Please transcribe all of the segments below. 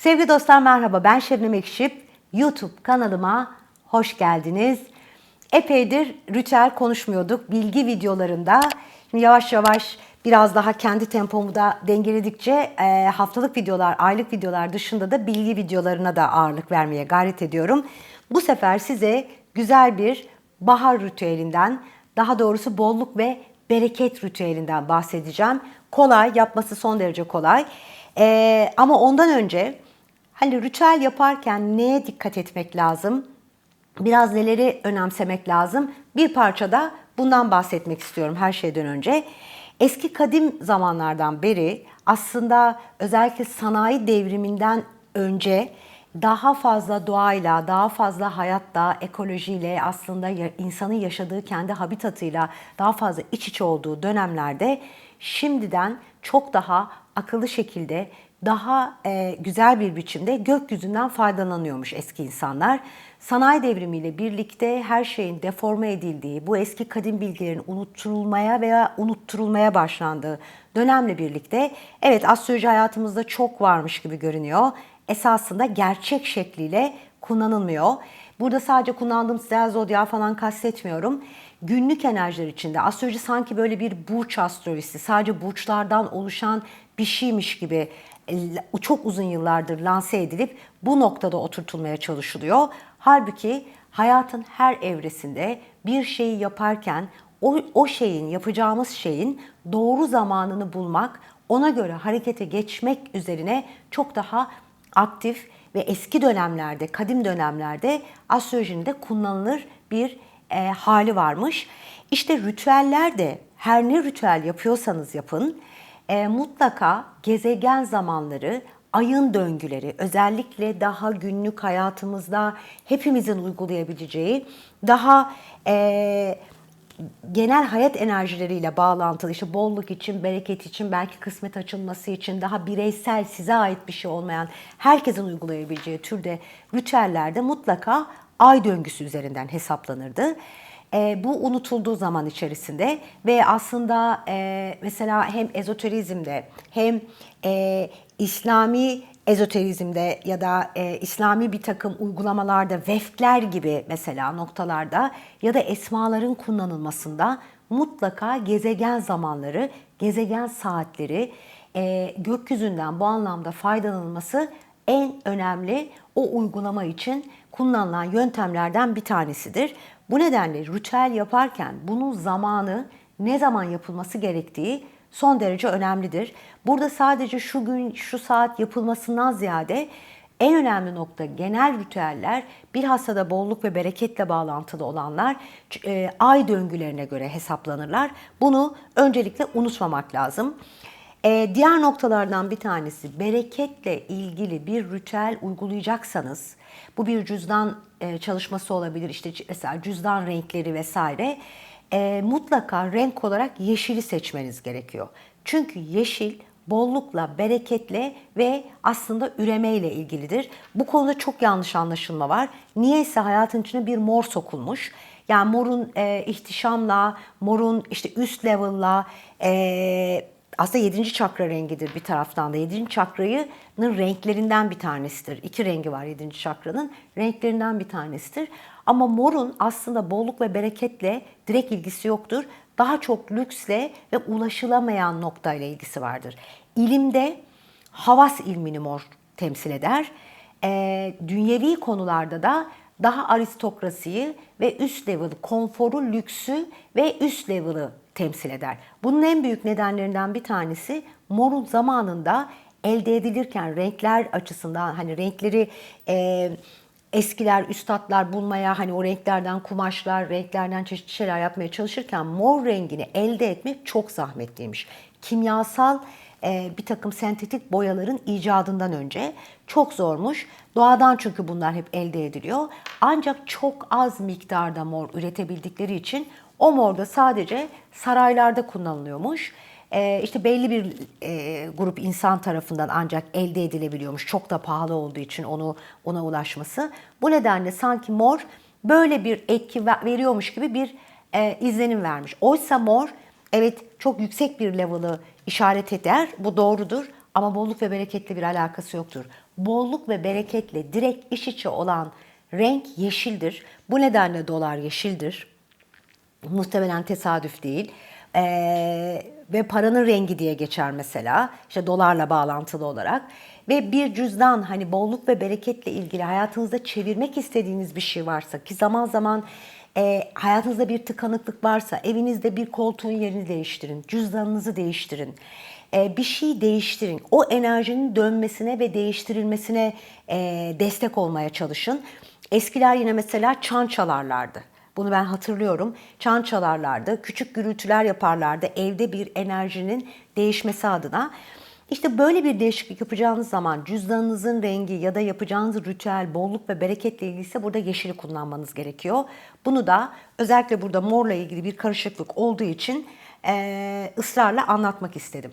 Sevgili dostlar merhaba ben Şebnem Ekşip. YouTube kanalıma hoş geldiniz. Epeydir ritüel konuşmuyorduk bilgi videolarında. Şimdi yavaş yavaş biraz daha kendi tempomu da dengeledikçe e, haftalık videolar, aylık videolar dışında da bilgi videolarına da ağırlık vermeye gayret ediyorum. Bu sefer size güzel bir bahar ritüelinden, daha doğrusu bolluk ve bereket ritüelinden bahsedeceğim. Kolay, yapması son derece kolay. E, ama ondan önce hani ritüel yaparken neye dikkat etmek lazım? Biraz neleri önemsemek lazım? Bir parçada bundan bahsetmek istiyorum her şeyden önce. Eski kadim zamanlardan beri aslında özellikle sanayi devriminden önce daha fazla doğayla, daha fazla hayatla, ekolojiyle aslında insanın yaşadığı kendi habitatıyla daha fazla iç içe olduğu dönemlerde şimdiden çok daha akıllı şekilde daha e, güzel bir biçimde gökyüzünden faydalanıyormuş eski insanlar. Sanayi devrimiyle birlikte her şeyin deforme edildiği, bu eski kadim bilgilerin unutturulmaya veya unutturulmaya başlandığı dönemle birlikte evet astroloji hayatımızda çok varmış gibi görünüyor. Esasında gerçek şekliyle kullanılmıyor. Burada sadece kullandığım stel zodya falan kastetmiyorum. Günlük enerjiler içinde astroloji sanki böyle bir burç astrolojisi, sadece burçlardan oluşan bir şeymiş gibi çok uzun yıllardır lanse edilip bu noktada oturtulmaya çalışılıyor. Halbuki hayatın her evresinde bir şeyi yaparken o, o şeyin, yapacağımız şeyin doğru zamanını bulmak, ona göre harekete geçmek üzerine çok daha aktif ve eski dönemlerde, kadim dönemlerde astrolojinin de kullanılır bir e, hali varmış. İşte ritüeller de her ne ritüel yapıyorsanız yapın, e, mutlaka gezegen zamanları, ayın döngüleri, özellikle daha günlük hayatımızda hepimizin uygulayabileceği, daha e, genel hayat enerjileriyle bağlantılı işte bolluk için, bereket için, belki kısmet açılması için daha bireysel size ait bir şey olmayan herkesin uygulayabileceği türde ritüellerde mutlaka ay döngüsü üzerinden hesaplanırdı. E, bu unutulduğu zaman içerisinde ve aslında e, mesela hem ezoterizmde hem e, İslami ezoterizmde ya da e, İslami bir takım uygulamalarda vefkler gibi mesela noktalarda ya da esmaların kullanılmasında mutlaka gezegen zamanları, gezegen saatleri e, gökyüzünden bu anlamda faydalanılması en önemli o uygulama için kullanılan yöntemlerden bir tanesidir. Bu nedenle ritüel yaparken bunun zamanı ne zaman yapılması gerektiği son derece önemlidir. Burada sadece şu gün şu saat yapılmasından ziyade en önemli nokta genel ritüeller bilhassa da bolluk ve bereketle bağlantılı olanlar e, ay döngülerine göre hesaplanırlar. Bunu öncelikle unutmamak lazım. E, diğer noktalardan bir tanesi bereketle ilgili bir ritüel uygulayacaksanız bu bir cüzdan e, çalışması olabilir işte mesela cüzdan renkleri vesaire e, mutlaka renk olarak yeşili seçmeniz gerekiyor. Çünkü yeşil bollukla, bereketle ve aslında üremeyle ilgilidir. Bu konuda çok yanlış anlaşılma var. Niyeyse hayatın içine bir mor sokulmuş. Yani morun e, ihtişamla, morun işte üst level'la, e, aslında 7. çakra rengidir bir taraftan da. 7. çakrayının renklerinden bir tanesidir. İki rengi var 7. çakranın. Renklerinden bir tanesidir. Ama morun aslında bolluk ve bereketle direkt ilgisi yoktur. Daha çok lüksle ve ulaşılamayan noktayla ilgisi vardır. İlimde havas ilmini mor temsil eder. Ee, dünyevi konularda da daha aristokrasiyi ve üst level, konforu, lüksü ve üst level'ı temsil eder. Bunun en büyük nedenlerinden bir tanesi morun zamanında elde edilirken renkler açısından hani renkleri e, eskiler, üstadlar bulmaya hani o renklerden kumaşlar, renklerden çeşitli şeyler yapmaya çalışırken mor rengini elde etmek çok zahmetliymiş. Kimyasal e, bir takım sentetik boyaların icadından önce çok zormuş. Doğadan çünkü bunlar hep elde ediliyor. Ancak çok az miktarda mor üretebildikleri için o mor da sadece saraylarda kullanılıyormuş. Ee, işte belli bir e, grup insan tarafından ancak elde edilebiliyormuş. Çok da pahalı olduğu için onu ona ulaşması. Bu nedenle sanki mor böyle bir etki ve- veriyormuş gibi bir e, izlenim vermiş. Oysa mor evet çok yüksek bir level'ı işaret eder. Bu doğrudur. Ama bolluk ve bereketle bir alakası yoktur. Bolluk ve bereketle direkt iş içe olan renk yeşildir. Bu nedenle dolar yeşildir. Muhtemelen tesadüf değil. Ee, ve paranın rengi diye geçer mesela. İşte dolarla bağlantılı olarak. Ve bir cüzdan hani bolluk ve bereketle ilgili hayatınızda çevirmek istediğiniz bir şey varsa ki zaman zaman e, hayatınızda bir tıkanıklık varsa evinizde bir koltuğun yerini değiştirin, cüzdanınızı değiştirin. E, bir şey değiştirin. O enerjinin dönmesine ve değiştirilmesine e, destek olmaya çalışın. Eskiler yine mesela çan çalarlardı. Bunu ben hatırlıyorum. Çan çalarlardı, küçük gürültüler yaparlardı evde bir enerjinin değişmesi adına. İşte böyle bir değişiklik yapacağınız zaman cüzdanınızın rengi ya da yapacağınız ritüel bolluk ve bereketle ilgili ise burada yeşili kullanmanız gerekiyor. Bunu da özellikle burada morla ilgili bir karışıklık olduğu için e, ısrarla anlatmak istedim.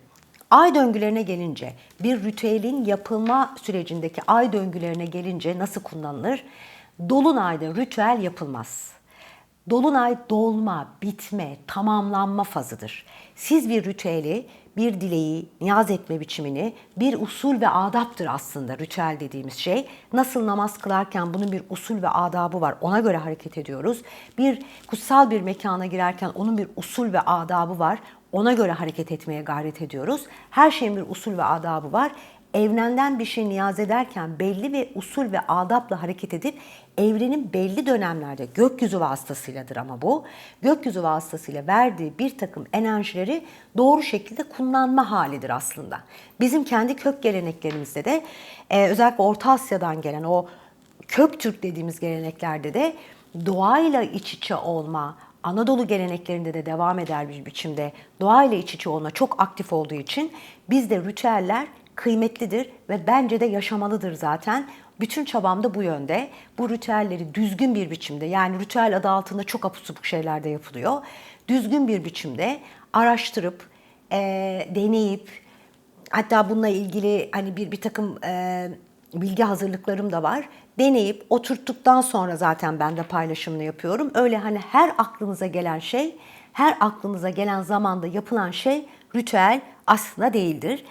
Ay döngülerine gelince, bir ritüelin yapılma sürecindeki ay döngülerine gelince nasıl kullanılır? Dolunayda ritüel yapılmaz. Dolunay dolma, bitme, tamamlanma fazıdır. Siz bir ritüeli, bir dileği, niyaz etme biçimini, bir usul ve adaptır aslında ritüel dediğimiz şey. Nasıl namaz kılarken bunun bir usul ve adabı var, ona göre hareket ediyoruz. Bir kutsal bir mekana girerken onun bir usul ve adabı var, ona göre hareket etmeye gayret ediyoruz. Her şeyin bir usul ve adabı var evrenden bir şey niyaz ederken belli ve usul ve adapla hareket edip evrenin belli dönemlerde gökyüzü vasıtasıyladır ama bu. Gökyüzü vasıtasıyla verdiği bir takım enerjileri doğru şekilde kullanma halidir aslında. Bizim kendi kök geleneklerimizde de e, özellikle Orta Asya'dan gelen o kök Türk dediğimiz geleneklerde de doğayla iç içe olma, Anadolu geleneklerinde de devam eder bir biçimde doğayla iç içe olma çok aktif olduğu için bizde ritüeller kıymetlidir ve bence de yaşamalıdır zaten. Bütün çabam da bu yönde. Bu ritüelleri düzgün bir biçimde yani ritüel adı altında çok apuk sapuk şeyler de yapılıyor. Düzgün bir biçimde araştırıp, e, deneyip hatta bununla ilgili hani bir bir takım e, bilgi hazırlıklarım da var. Deneyip oturttuktan sonra zaten ben de paylaşımını yapıyorum. Öyle hani her aklınıza gelen şey, her aklınıza gelen zamanda yapılan şey ritüel aslında değildir.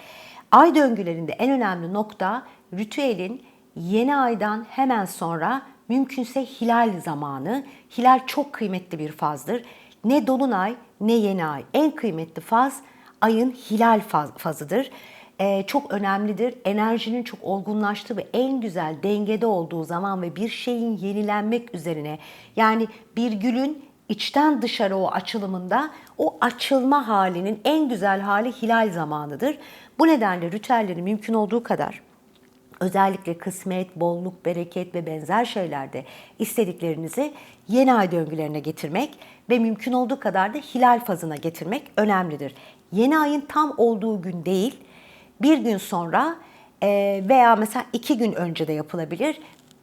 Ay döngülerinde en önemli nokta ritüelin yeni aydan hemen sonra mümkünse hilal zamanı. Hilal çok kıymetli bir fazdır. Ne dolunay ne yeni ay. En kıymetli faz ayın hilal faz, fazıdır. Ee, çok önemlidir. Enerjinin çok olgunlaştığı ve en güzel dengede olduğu zaman ve bir şeyin yenilenmek üzerine yani bir gülün içten dışarı o açılımında o açılma halinin en güzel hali hilal zamanıdır. Bu nedenle ritüelleri mümkün olduğu kadar özellikle kısmet, bolluk, bereket ve benzer şeylerde istediklerinizi yeni ay döngülerine getirmek ve mümkün olduğu kadar da hilal fazına getirmek önemlidir. Yeni ayın tam olduğu gün değil, bir gün sonra veya mesela iki gün önce de yapılabilir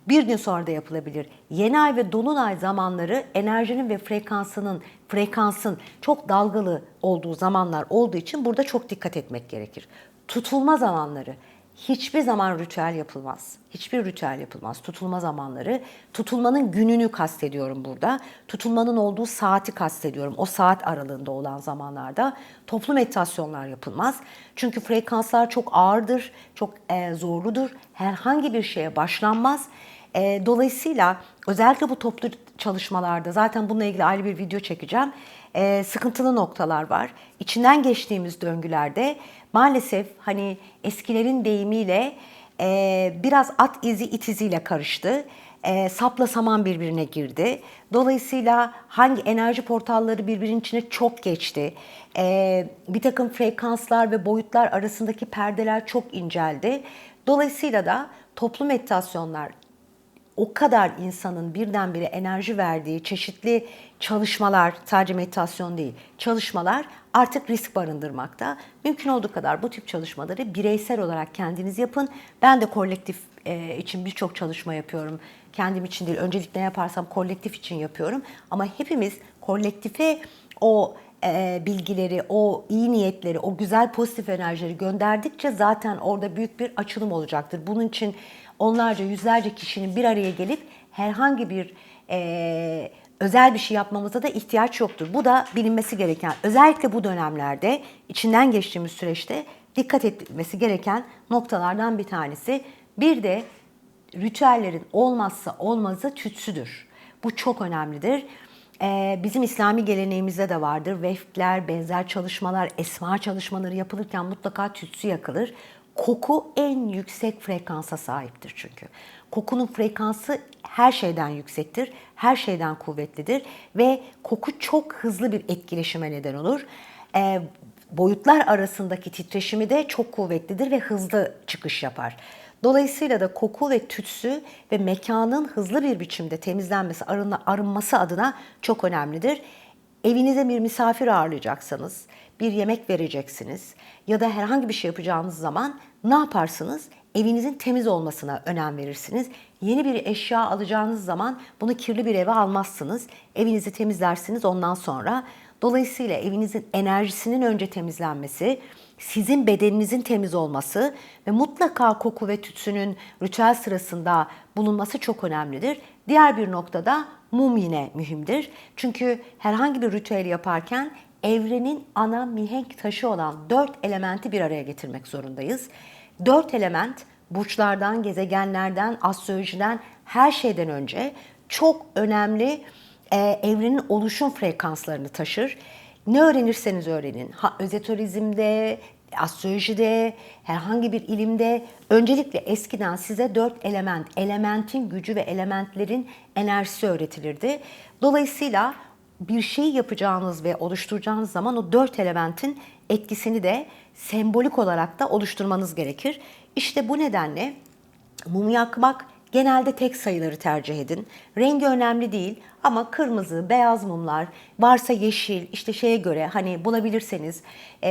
bir gün sonra da yapılabilir. Yeni ay ve dolunay zamanları enerjinin ve frekansının, frekansın çok dalgalı olduğu zamanlar olduğu için burada çok dikkat etmek gerekir. Tutulma zamanları hiçbir zaman ritüel yapılmaz. Hiçbir ritüel yapılmaz. Tutulma zamanları, tutulmanın gününü kastediyorum burada. Tutulmanın olduğu saati kastediyorum. O saat aralığında olan zamanlarda toplu meditasyonlar yapılmaz. Çünkü frekanslar çok ağırdır, çok e, zorludur. Herhangi bir şeye başlanmaz. E, dolayısıyla özellikle bu toplu çalışmalarda zaten bununla ilgili ayrı bir video çekeceğim. E, sıkıntılı noktalar var. İçinden geçtiğimiz döngülerde maalesef hani eskilerin deyimiyle e, biraz at izi it iziyle karıştı. E, sapla saman birbirine girdi. Dolayısıyla hangi enerji portalları birbirinin içine çok geçti. E, bir takım frekanslar ve boyutlar arasındaki perdeler çok inceldi. Dolayısıyla da toplu meditasyonlar o kadar insanın birdenbire enerji verdiği çeşitli çalışmalar, sadece meditasyon değil, çalışmalar artık risk barındırmakta. Mümkün olduğu kadar bu tip çalışmaları bireysel olarak kendiniz yapın. Ben de kolektif e, için birçok çalışma yapıyorum. Kendim için değil, öncelikle ne yaparsam kolektif için yapıyorum. Ama hepimiz kolektife o e, bilgileri, o iyi niyetleri, o güzel pozitif enerjileri gönderdikçe zaten orada büyük bir açılım olacaktır. Bunun için onlarca, yüzlerce kişinin bir araya gelip herhangi bir e, özel bir şey yapmamıza da ihtiyaç yoktur. Bu da bilinmesi gereken, özellikle bu dönemlerde, içinden geçtiğimiz süreçte dikkat etmesi gereken noktalardan bir tanesi. Bir de ritüellerin olmazsa olmazı tütsüdür. Bu çok önemlidir. Ee, bizim İslami geleneğimizde de vardır. Vefkler, benzer çalışmalar, esma çalışmaları yapılırken mutlaka tütsü yakılır. Koku en yüksek frekansa sahiptir çünkü. Kokunun frekansı her şeyden yüksektir, her şeyden kuvvetlidir ve koku çok hızlı bir etkileşime neden olur. Ee, boyutlar arasındaki titreşimi de çok kuvvetlidir ve hızlı çıkış yapar. Dolayısıyla da koku ve tütsü ve mekanın hızlı bir biçimde temizlenmesi, arınma, arınması adına çok önemlidir. Evinize bir misafir ağırlayacaksanız, bir yemek vereceksiniz ya da herhangi bir şey yapacağınız zaman ne yaparsınız? Evinizin temiz olmasına önem verirsiniz. Yeni bir eşya alacağınız zaman bunu kirli bir eve almazsınız. Evinizi temizlersiniz ondan sonra. Dolayısıyla evinizin enerjisinin önce temizlenmesi, sizin bedeninizin temiz olması ve mutlaka koku ve tütsünün ritüel sırasında bulunması çok önemlidir. Diğer bir noktada mum yine mühimdir. Çünkü herhangi bir ritüel yaparken evrenin ana mihenk taşı olan dört elementi bir araya getirmek zorundayız. Dört element burçlardan, gezegenlerden, astrolojiden her şeyden önce çok önemli e, evrenin oluşum frekanslarını taşır. Ne öğrenirseniz öğrenin. Ha, özeterizmde, astrolojide, herhangi bir ilimde öncelikle eskiden size dört element, elementin gücü ve elementlerin enerjisi öğretilirdi. Dolayısıyla bir şey yapacağınız ve oluşturacağınız zaman o dört elementin etkisini de sembolik olarak da oluşturmanız gerekir. İşte bu nedenle mum yakmak genelde tek sayıları tercih edin. Rengi önemli değil ama kırmızı, beyaz mumlar, varsa yeşil, işte şeye göre hani bulabilirseniz e,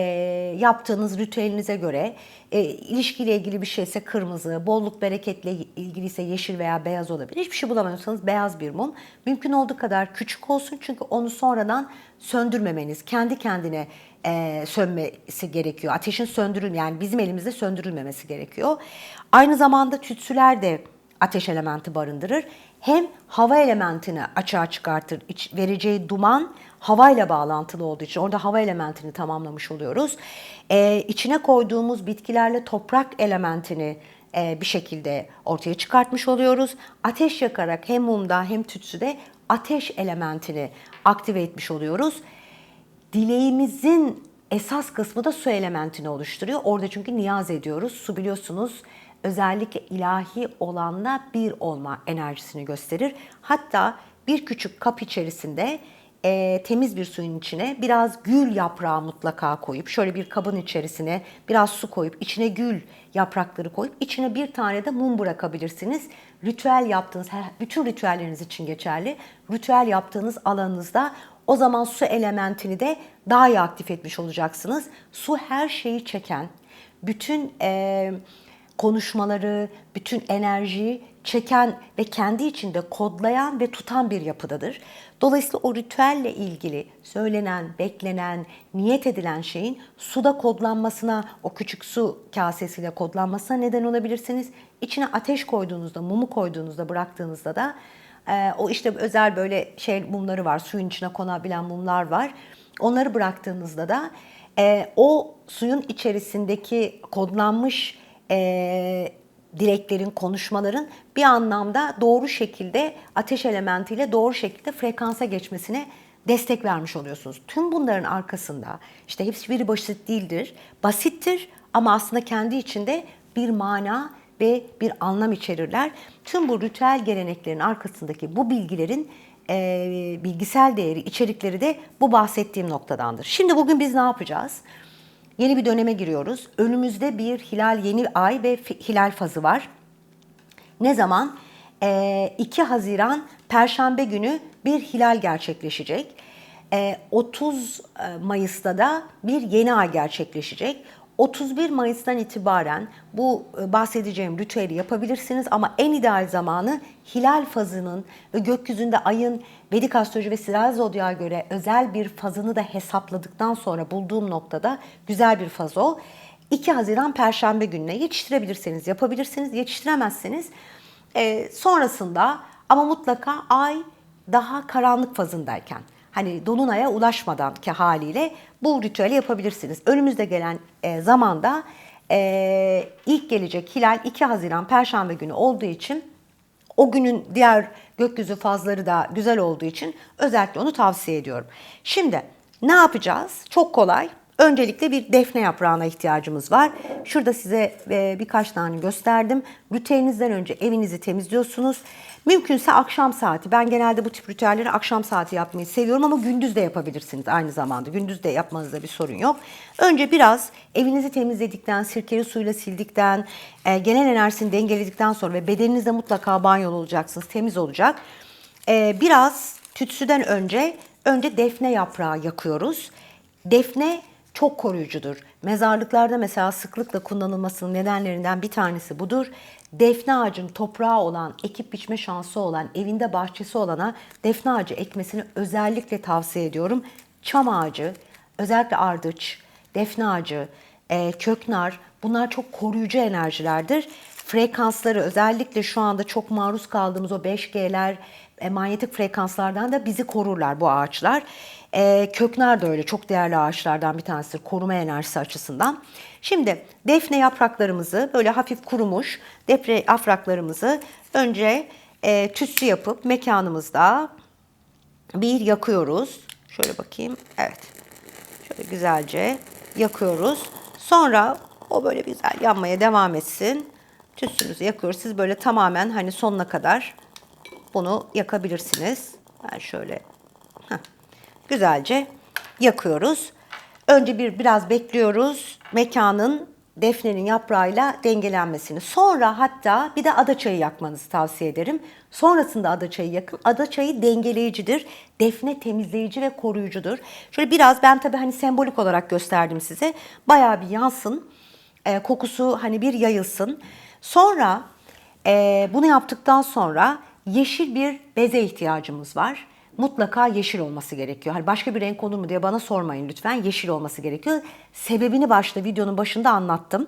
yaptığınız ritüelinize göre e, ilişkiyle ilgili bir şeyse kırmızı, bolluk bereketle ilgiliyse yeşil veya beyaz olabilir. Hiçbir şey bulamıyorsanız beyaz bir mum. Mümkün olduğu kadar küçük olsun çünkü onu sonradan söndürmemeniz, kendi kendine e, sönmesi gerekiyor. Ateşin söndürül yani bizim elimizde söndürülmemesi gerekiyor. Aynı zamanda tütsüler de ateş elementi barındırır. Hem hava elementini açığa çıkartır. İç, vereceği duman havayla bağlantılı olduğu için orada hava elementini tamamlamış oluyoruz. Ee, içine koyduğumuz bitkilerle toprak elementini e, bir şekilde ortaya çıkartmış oluyoruz. Ateş yakarak hem mumda hem tütsüde ateş elementini aktive etmiş oluyoruz. Dileğimizin esas kısmı da su elementini oluşturuyor. Orada çünkü niyaz ediyoruz. Su biliyorsunuz özellikle ilahi olanla bir olma enerjisini gösterir. Hatta bir küçük kap içerisinde e, temiz bir suyun içine biraz gül yaprağı mutlaka koyup şöyle bir kabın içerisine biraz su koyup içine gül yaprakları koyup içine bir tane de mum bırakabilirsiniz. Ritüel yaptığınız, bütün ritüelleriniz için geçerli. Ritüel yaptığınız alanınızda o zaman su elementini de daha iyi aktif etmiş olacaksınız. Su her şeyi çeken, bütün e, konuşmaları, bütün enerjiyi çeken ve kendi içinde kodlayan ve tutan bir yapıdadır. Dolayısıyla o ritüelle ilgili söylenen, beklenen, niyet edilen şeyin suda kodlanmasına, o küçük su kasesiyle kodlanmasına neden olabilirsiniz. İçine ateş koyduğunuzda, mumu koyduğunuzda, bıraktığınızda da e, o işte özel böyle şey mumları var, suyun içine konabilen mumlar var. Onları bıraktığınızda da e, o suyun içerisindeki kodlanmış e, dileklerin, konuşmaların bir anlamda doğru şekilde ateş elementiyle doğru şekilde frekansa geçmesine destek vermiş oluyorsunuz. Tüm bunların arkasında işte hepsi biri basit değildir, basittir ama aslında kendi içinde bir mana ve bir anlam içerirler. Tüm bu ritüel geleneklerin arkasındaki bu bilgilerin e, bilgisel değeri, içerikleri de bu bahsettiğim noktadandır. Şimdi bugün biz ne yapacağız? Yeni bir döneme giriyoruz. Önümüzde bir hilal yeni ay ve hilal fazı var. Ne zaman? Ee, 2 Haziran Perşembe günü bir hilal gerçekleşecek. Ee, 30 Mayıs'ta da bir yeni ay gerçekleşecek. 31 Mayıs'tan itibaren bu e, bahsedeceğim ritüeli yapabilirsiniz ama en ideal zamanı hilal fazının ve gökyüzünde ayın Vedik astroloji ve Siral Zodya'ya göre özel bir fazını da hesapladıktan sonra bulduğum noktada güzel bir faz o. 2 Haziran Perşembe gününe yetiştirebilirseniz yapabilirsiniz, yetiştiremezseniz e, sonrasında ama mutlaka ay daha karanlık fazındayken hani dolunaya ulaşmadan ki haliyle bu ritüeli yapabilirsiniz. Önümüzde gelen e, zamanda e, ilk gelecek hilal 2 Haziran Perşembe günü olduğu için o günün diğer gökyüzü fazları da güzel olduğu için özellikle onu tavsiye ediyorum. Şimdi ne yapacağız? Çok kolay. Öncelikle bir defne yaprağına ihtiyacımız var. Şurada size e, birkaç tane gösterdim. Ritüelinizden önce evinizi temizliyorsunuz. Mümkünse akşam saati. Ben genelde bu tip ritüelleri akşam saati yapmayı seviyorum ama gündüz de yapabilirsiniz aynı zamanda. Gündüz de yapmanızda bir sorun yok. Önce biraz evinizi temizledikten, sirkeli suyla sildikten, e, genel enerjisini dengeledikten sonra ve bedeninizde mutlaka banyolu olacaksınız, temiz olacak. E, biraz tütsüden önce önce defne yaprağı yakıyoruz. Defne çok koruyucudur. Mezarlıklarda mesela sıklıkla kullanılmasının nedenlerinden bir tanesi budur. Defne ağacın toprağı olan, ekip biçme şansı olan, evinde bahçesi olana defne ağacı ekmesini özellikle tavsiye ediyorum. Çam ağacı, özellikle ardıç, defne ağacı, e, köknar bunlar çok koruyucu enerjilerdir. Frekansları özellikle şu anda çok maruz kaldığımız o 5G'ler, e, manyetik frekanslardan da bizi korurlar bu ağaçlar. E, köknar da öyle çok değerli ağaçlardan bir tanesidir koruma enerjisi açısından. Şimdi defne yapraklarımızı böyle hafif kurumuş defne yapraklarımızı önce e, tütsü yapıp mekanımızda bir yakıyoruz. Şöyle bakayım. Evet. Şöyle güzelce yakıyoruz. Sonra o böyle güzel yanmaya devam etsin. Tütsümüzü yakıyoruz. Siz böyle tamamen hani sonuna kadar bunu yakabilirsiniz. Ben şöyle heh, güzelce yakıyoruz. Önce bir biraz bekliyoruz mekanın defnenin yaprağıyla dengelenmesini. Sonra hatta bir de adaçayı yakmanızı tavsiye ederim. Sonrasında adaçayı yakın. Adaçayı dengeleyicidir. Defne temizleyici ve koruyucudur. Şöyle biraz ben tabii hani sembolik olarak gösterdim size. Bayağı bir yansın. E, kokusu hani bir yayılsın. Sonra e, bunu yaptıktan sonra yeşil bir beze ihtiyacımız var. Mutlaka yeşil olması gerekiyor. Hani başka bir renk olur mu diye bana sormayın lütfen. Yeşil olması gerekiyor. Sebebini başta videonun başında anlattım.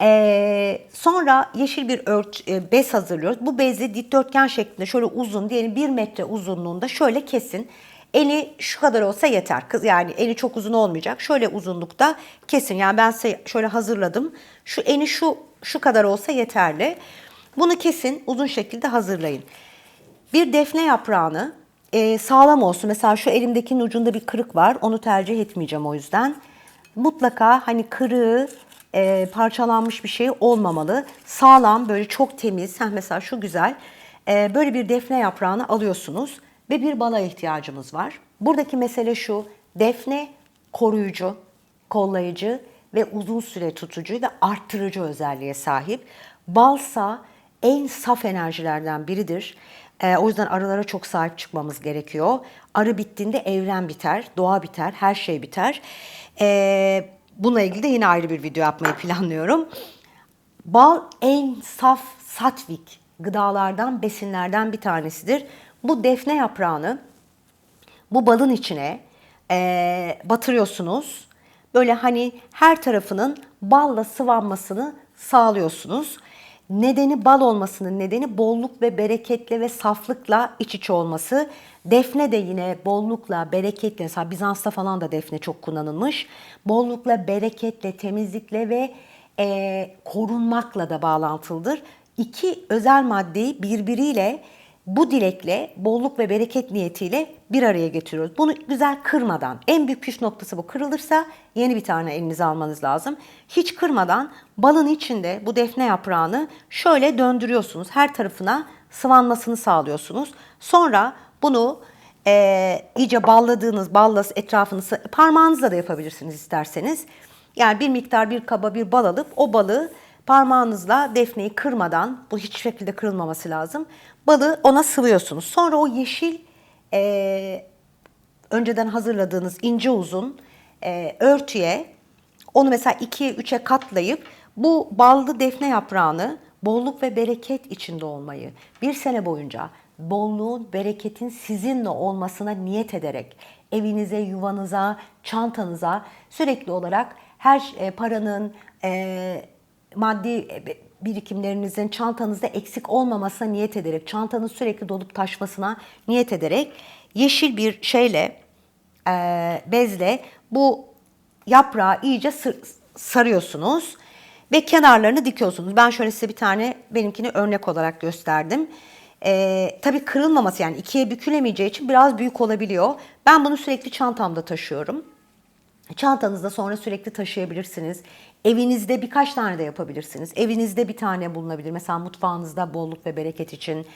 Ee, sonra yeşil bir ört, e, bez hazırlıyoruz. Bu bezi dikdörtgen şeklinde şöyle uzun diyelim bir metre uzunluğunda şöyle kesin. Eni şu kadar olsa yeter. Kız yani eni çok uzun olmayacak. Şöyle uzunlukta kesin. Yani ben size şöyle hazırladım. Şu eni şu şu kadar olsa yeterli. Bunu kesin uzun şekilde hazırlayın. Bir defne yaprağını e, sağlam olsun. Mesela şu elimdekinin ucunda bir kırık var. Onu tercih etmeyeceğim o yüzden. Mutlaka hani kırığı, e, parçalanmış bir şey olmamalı. Sağlam, böyle çok temiz. Heh, mesela şu güzel. E, böyle bir defne yaprağını alıyorsunuz ve bir bala ihtiyacımız var. Buradaki mesele şu. Defne koruyucu, kollayıcı ve uzun süre tutucu ve arttırıcı özelliğe sahip. Balsa en saf enerjilerden biridir. Ee, o yüzden arılara çok sahip çıkmamız gerekiyor. Arı bittiğinde evren biter, doğa biter, her şey biter. Ee, bununla ilgili de yine ayrı bir video yapmayı planlıyorum. Bal en saf satvik gıdalardan, besinlerden bir tanesidir. Bu defne yaprağını bu balın içine e, batırıyorsunuz. Böyle hani her tarafının balla sıvanmasını sağlıyorsunuz. Nedeni bal olmasının nedeni bolluk ve bereketle ve saflıkla iç içe olması. Defne de yine bollukla, bereketle, mesela Bizans'ta falan da defne çok kullanılmış. Bollukla, bereketle, temizlikle ve e, korunmakla da bağlantılıdır. İki özel maddeyi birbiriyle bu dilekle, bolluk ve bereket niyetiyle bir araya getiriyoruz. Bunu güzel kırmadan, en büyük püf noktası bu. Kırılırsa yeni bir tane elinize almanız lazım. Hiç kırmadan balın içinde bu defne yaprağını şöyle döndürüyorsunuz. Her tarafına sıvanmasını sağlıyorsunuz. Sonra bunu e, iyice balladığınız, ballas etrafını parmağınızla da yapabilirsiniz isterseniz. Yani bir miktar bir kaba bir bal alıp o balı parmağınızla defneyi kırmadan, bu hiç şekilde kırılmaması lazım. Balı ona sıvıyorsunuz. Sonra o yeşil e, önceden hazırladığınız ince uzun e, örtüye onu mesela 2'ye 3'e katlayıp bu ballı defne yaprağını bolluk ve bereket içinde olmayı bir sene boyunca bolluğun, bereketin sizinle olmasına niyet ederek evinize, yuvanıza, çantanıza sürekli olarak her e, paranın, e, maddi e, birikimlerinizin çantanızda eksik olmamasına niyet ederek, çantanız sürekli dolup taşmasına niyet ederek yeşil bir şeyle e, bezle bu yaprağı iyice sarıyorsunuz ve kenarlarını dikiyorsunuz. Ben şöyle size bir tane benimkini örnek olarak gösterdim. Ee, tabii kırılmaması yani ikiye bükülemeyeceği için biraz büyük olabiliyor. Ben bunu sürekli çantamda taşıyorum. Çantanızda sonra sürekli taşıyabilirsiniz. Evinizde birkaç tane de yapabilirsiniz. Evinizde bir tane bulunabilir. Mesela mutfağınızda bolluk ve bereket için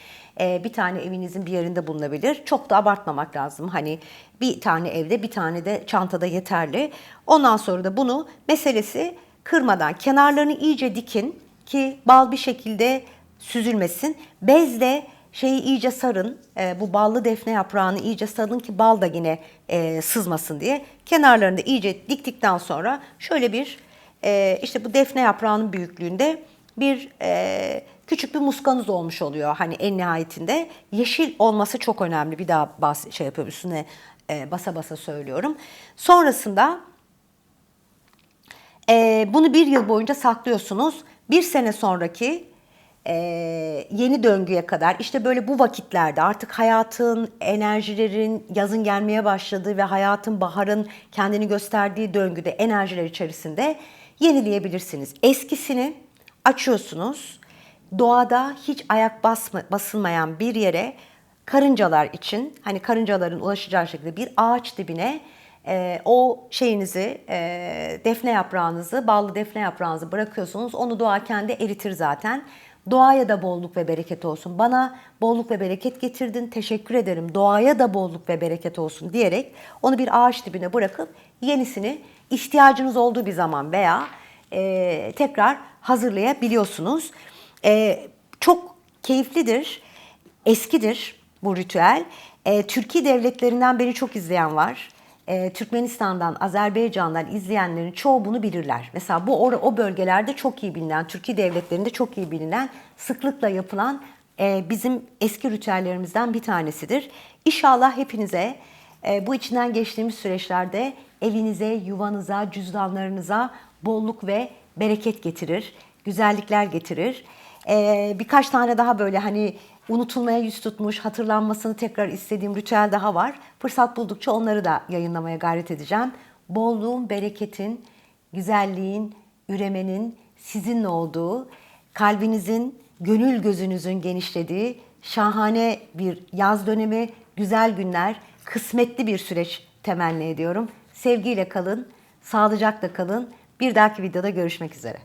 e, bir tane evinizin bir yerinde bulunabilir. Çok da abartmamak lazım. Hani bir tane evde bir tane de çantada yeterli. Ondan sonra da bunu meselesi kırmadan kenarlarını iyice dikin ki bal bir şekilde süzülmesin. Bezle şeyi iyice sarın. E, bu ballı defne yaprağını iyice sarın ki bal da yine e, sızmasın diye. Kenarlarını iyice diktikten sonra şöyle bir e, işte bu defne yaprağının büyüklüğünde bir e, küçük bir muskanız olmuş oluyor. Hani en nihayetinde yeşil olması çok önemli. Bir daha bas, şey yapıyorum üstüne e, basa basa söylüyorum. Sonrasında ee, bunu bir yıl boyunca saklıyorsunuz. Bir sene sonraki e, yeni döngüye kadar işte böyle bu vakitlerde artık hayatın, enerjilerin yazın gelmeye başladığı ve hayatın baharın kendini gösterdiği döngüde enerjiler içerisinde yenileyebilirsiniz. Eskisini açıyorsunuz. Doğada hiç ayak basma, basılmayan bir yere karıncalar için hani karıncaların ulaşacağı şekilde bir ağaç dibine e, o şeyinizi, e, defne yaprağınızı, ballı defne yaprağınızı bırakıyorsunuz. Onu doğa kendi eritir zaten. Doğaya da bolluk ve bereket olsun. Bana bolluk ve bereket getirdin. Teşekkür ederim. Doğaya da bolluk ve bereket olsun diyerek onu bir ağaç dibine bırakıp yenisini ihtiyacınız olduğu bir zaman veya e, tekrar hazırlayabiliyorsunuz. E, çok keyiflidir, eskidir bu ritüel. E, Türkiye devletlerinden beni çok izleyen var e, Türkmenistan'dan, Azerbaycan'dan izleyenlerin çoğu bunu bilirler. Mesela bu or- o bölgelerde çok iyi bilinen, Türkiye devletlerinde çok iyi bilinen, sıklıkla yapılan e, bizim eski ritüellerimizden bir tanesidir. İnşallah hepinize e, bu içinden geçtiğimiz süreçlerde evinize, yuvanıza, cüzdanlarınıza bolluk ve bereket getirir, güzellikler getirir. Ee, birkaç tane daha böyle hani unutulmaya yüz tutmuş, hatırlanmasını tekrar istediğim ritüel daha var. Fırsat buldukça onları da yayınlamaya gayret edeceğim. Bolluğun, bereketin, güzelliğin, üremenin sizinle olduğu, kalbinizin, gönül gözünüzün genişlediği şahane bir yaz dönemi, güzel günler, kısmetli bir süreç temenni ediyorum. Sevgiyle kalın, sağlıcakla kalın. Bir dahaki videoda görüşmek üzere.